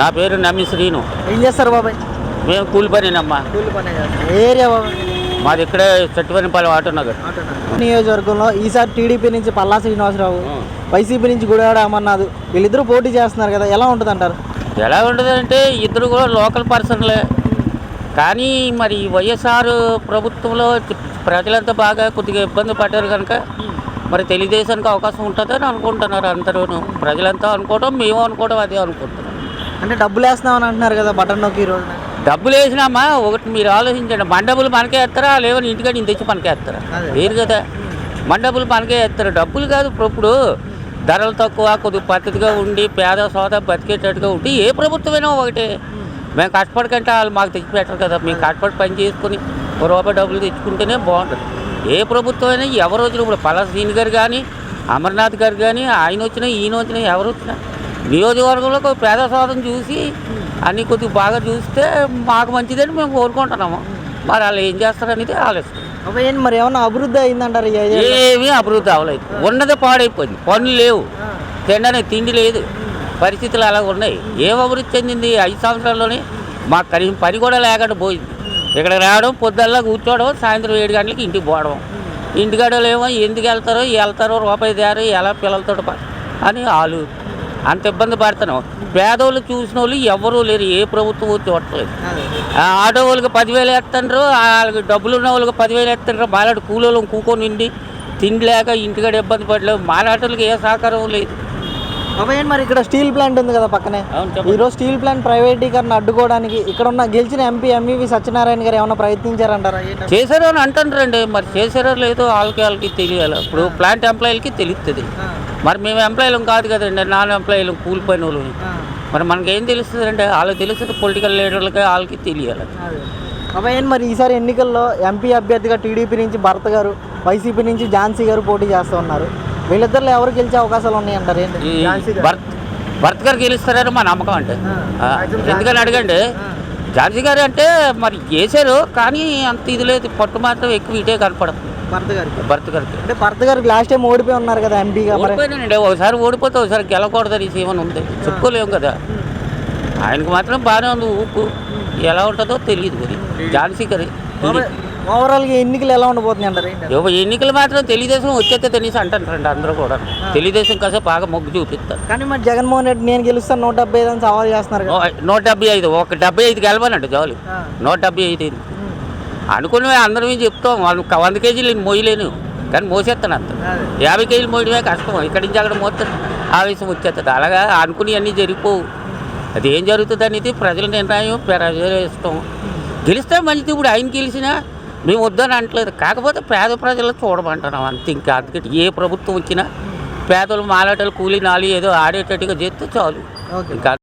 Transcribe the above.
నా పేరు నమ్మి శ్రీను. ఏం చేస్తారు బాబాయ్? మేము కూలి పనినమ్మా కూలి పనే ఏరియా బాబాయ్? మాది ఇక్కడే చెట్టుపనిపాలెం ఆటో నగర్ నియోజకవర్గంలో ఈసారి టీడీపీ నుంచి పల్లా శ్రీనివాసరావు వైసీపీ నుంచి గుడివాడ అమర్నాథ్ వీళ్ళిద్దరూ పోటీ చేస్తున్నారు కదా ఎలా ఉంటుంది అంటారు ఎలా ఉంటుందంటే ఇద్దరు కూడా లోకల్ పర్సన్లే. కానీ మరి వైఎస్ఆర్ ప్రభుత్వంలో ప్రజలంతా బాగా కొద్దిగా ఇబ్బంది పడ్డారు కనుక మరి తెలుగుదేశానికి అవకాశం ఉంటుందని అనుకుంటున్నారు అందరూ ప్రజలంతా అనుకోవడం మేము అనుకోవడం అదే అనుకుంటున్నాం. అంటే డబ్బులు వేస్తున్నామని అంటున్నారు కదా బటన్ నొక్కి ఈ రోజున. డబ్బులు వేసినామా? ఒకటి మీరు ఆలోచించండి. మండబులు మనకే వేస్తారా? లేవని ఇంటికాడ ఇంత తెచ్చి మనకే వేస్తారా? కదా. మండబులు మనకే వేస్తారు. డబ్బులు కాదు ఇప్పుడు ఇప్పుడు ధరలు తక్కువ కొద్దిగా పద్ధతిగా ఉండి పేద సోద బతికేటట్టుగా ఉండి ఏ ప్రభుత్వమైనా ఒకటే. మేము కష్టపడకంటే వాళ్ళు మాకు తెచ్చి పెట్టరు కదా. మేము కష్టపడి పని చేసుకుని ఒక రూపాయి డబ్బులు తెచ్చుకుంటేనే బాగుంటుంది. ఏ ప్రభుత్వం అయినా ఎవరు వచ్చినా ఇప్పుడు పలాస్ సీని గారు కానీ అమర్నాథ్ గారు కానీ ఆయన వచ్చినా ఈయన వచ్చినా ఎవరు వచ్చినా నియోజకవర్గంలో ఒక పేద సోదం చూసి అన్ని కొద్దిగా బాగా చూస్తే మాకు మంచిదని మేము కోరుకుంటున్నాము. మరి వాళ్ళు ఏం చేస్తారనేది ఆలోచన. మరి ఏమన్నా అభివృద్ధి అయిందంటారు? ఏమీ అభివృద్ధి అవ్వలేదు. ఉన్నదే పాడైపోయింది. పనులు లేవు. తినడానికి తిండి లేదు. పరిస్థితులు అలా ఉన్నాయి. ఏం అభివృద్ధి చెందింది ఐదు సంవత్సరాల్లోనే? మాకు కనీసం పని కూడా లేకుండా పోయింది. ఇక్కడ రావడం పొద్దుల్లా కూర్చోవడం సాయంత్రం ఏడు గంటలకి ఇంటికి పోవడం. ఇంటికాడలో ఏమో ఎందుకు వెళ్తారో వెళ్తారో రూపాయి దారు ఎలా పిల్లలతో అని వాళ్ళు అంత ఇబ్బంది పడుతున్నాం. పేదోళ్ళు చూసిన వాళ్ళు ఎవరూ లేరు ఏ ప్రభుత్వం చూడట్లేదు అదే. ఆ ఆటో వాళ్ళకి పదివేలు వేస్తుండ్రు వాళ్ళకి డబ్బులు ఉన్న వాళ్ళకి పదివేలు వేస్తుండ్రు మాలాడు కూలీలు కూకొని ఉండి తిండి లేక ఇంటికాడ ఇబ్బంది పడలేదు. మాలాటోళ్ళకి ఏ సహకారం లేదు. అబ్బాయి ఏంటి మరి ఇక్కడ స్టీల్ ప్లాంట్ ఉంది కదా పక్కనే. ఈరోజు స్టీల్ ప్లాంట్ ప్రైవేటీకరణ అడ్డుకోవడానికి ఇక్కడ ఉన్న గెలిచిన ఎంపీ ఎంఈవి సత్యనారాయణ గారు ఏమైనా ప్రయత్నించారంటారా? చేశారో అని అంటుండ్రండి. మరి చేశారో లేదో వాళ్ళకి వాళ్ళకి తెలియాలి. ఇప్పుడు ప్లాంట్ ఎంప్లాయీలకి తెలుస్తుంది మరి మేము ఎంప్లాయీలం కాదు కదండి నాన్ ఎంప్లాయీలు కూలి పని వాళ్ళు. మరి మనకేం తెలుస్తుంది అంటే వాళ్ళకి తెలుస్తుంది పొలిటికల్ లీడర్లకి వాళ్ళకి తెలియాలి. అబ్బాయి మరి ఈసారి ఎన్నికల్లో ఎంపీ అభ్యర్థిగా టీడీపీ నుంచి భరత్ గారు వైసీపీ నుంచి ఝాన్సీ గారు పోటీ చేస్తూ ఉన్నారు. వీళ్ళిద్దరిలో ఎవరు గెలిచే అవకాశాలు ఉన్నాయంటారు ఏంటి. భర్త్ భర్త్ గారు గెలుస్తారని మా నమ్మకం అంటే. ఎందుకని అడగండి? ఝాన్సీ గారు అంటే మరి చేశారు కానీ అంత ఇది లేదు. పట్టు మాత్రం ఎక్కువ ఇటే కనపడదు. భరత్ గారికి భర్త గారికి అంటే భరత్ గారికి లాస్ట్ టైం ఓడిపోయి ఉన్నారు కదా ఎంపీగా ఓడిపోయినండి ఒకసారి ఓడిపోతే ఒకసారి గెలకూడదని ఏమైనా ఉంది. చెప్పుకోలేము కదా. ఆయనకు మాత్రం బాగానే ఉంది ఊపు. ఎలా ఉంటుందో తెలియదు మరి. ఝాన్సీ గారి ఓవరాల్గా ఎన్నికలు ఎలా ఉండబోతున్నాయి అంటారు ఎన్నికలు మాత్రం తెలుగుదేశం వచ్చేస్తే తెలిసి అంటారండి అందరూ కూడా. తెలుగుదేశం కాసేపు బాగా మొగ్గు చూపిస్తారు. కానీ మరి జగన్మోహన్ రెడ్డి నేను గెలుస్తాను నూట డెబ్బై ఐదు అని సవాల్ చేస్తున్నారు నూట డెబ్బై ఐదు ఒక డెబ్బై ఐదు గెలవనండి జాలు. నూట డెబ్బై ఐదు అనుకుని అందరం చెప్తాం. వాళ్ళు వంద కేజీలు మోయలేను. కానీ మోసేస్తాను అంత. యాభై కేజీలు మోయడమే కష్టం. ఇక్కడి నుంచి అక్కడ మోస్తే ఆవేశం వచ్చేస్తుంది అలాగా అనుకుని అన్నీ జరిగిపోవు. అది ఏం జరుగుతుంది అనేది ప్రజల నిర్ణయం ప్రజల ఇష్టం. గెలిస్తే మంచిది ఇప్పుడు ఆయన గెలిచినా మేము వద్దని అంటలేదు కాకపోతే పేద ప్రజలు చూడమంటున్నాం అంతే ఇంకా. అందుకని ఏ ప్రభుత్వం వచ్చినా పేదలు మాలాటలు కూలీ నాలి ఏదో ఆడేటట్టుగా చేస్తే చాలు. ఇంకా